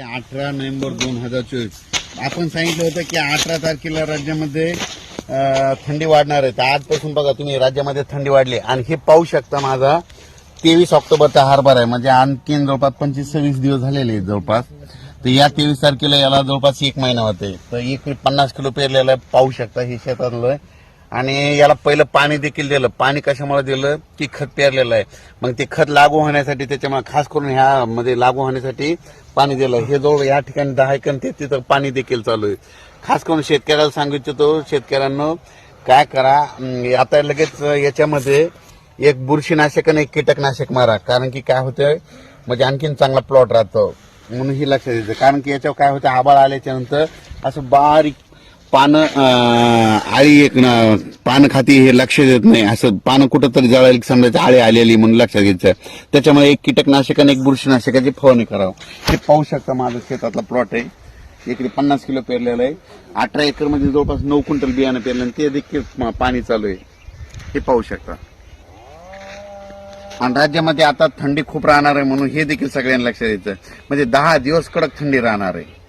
अठरा नोव्हेंबर दोन हजार चोवीस. आपण सांगितलं होतं की अठरा तारखेला राज्यामध्ये थंडी वाढणार आहे. तर आजपासून बघा तुम्ही राज्यामध्ये थंडी वाढली. आणि हे पाहू शकता माझा तेवीस ऑक्टोबरचा हार्बर आहे. म्हणजे आणखीन जवळपास पंचवीस सव्वीस दिवस झालेले आहेत जवळपास. तर या तेवीस तारखेला याला जवळपास एक महिना होते तर एक पन्नास किलो पेरलेलं पाहू शकता हे शेतातलं आहे. आणि याला पहिलं पाणी देखील दिलं. पाणी कशामुळे दिलं? की खत पेरलेलं आहे. मग ते खत लागू होण्यासाठी त्याच्यामुळे खास करून ह्या मध्ये लागू होण्यासाठी पाणी दिलं. हे जवळ या ठिकाणी दहा एकन ते तिथं पाणी देखील चालू आहे. खास करून शेतकऱ्याला सांगू इच्छितो शेतकऱ्यांना काय करा? आता लगेच याच्यामध्ये एक बुरशीनाशक आणि एक कीटकनाशक मारा. कारण की काय होतं म्हणजे आणखीन चांगला प्लॉट राहतो. म्हणून ही लक्षात द्यायचं कारण की याच्यावर काय होतं? आबाळ आल्याच्यानंतर असं बारीक पानं आळी एक ना पानं खाती हे लक्ष देत नाही. असं पानं कुठं तरी जळायला समजायचं आळी आलेली म्हणून लक्षात घ्यायचं. त्याच्यामुळे एक कीटकनाशक आणि एक बुरशीनाशकाची फवारणी करावं. हे पाहू शकता माझं शेतातला प्लॉट आहे. इकडे पन्नास किलो पेरलेलं आहे. अठरा एकरमध्ये जवळपास नऊ क्विंटल बियाणं पेरलं आणि ते देखील पाणी चालू आहे. हे पाहू शकता. आणि राज्यामध्ये आता थंडी खूप राहणार आहे म्हणून हे देखील सगळ्यांना लक्षात द्यायचं म्हणजे दहा दिवस कडक थंडी राहणार आहे.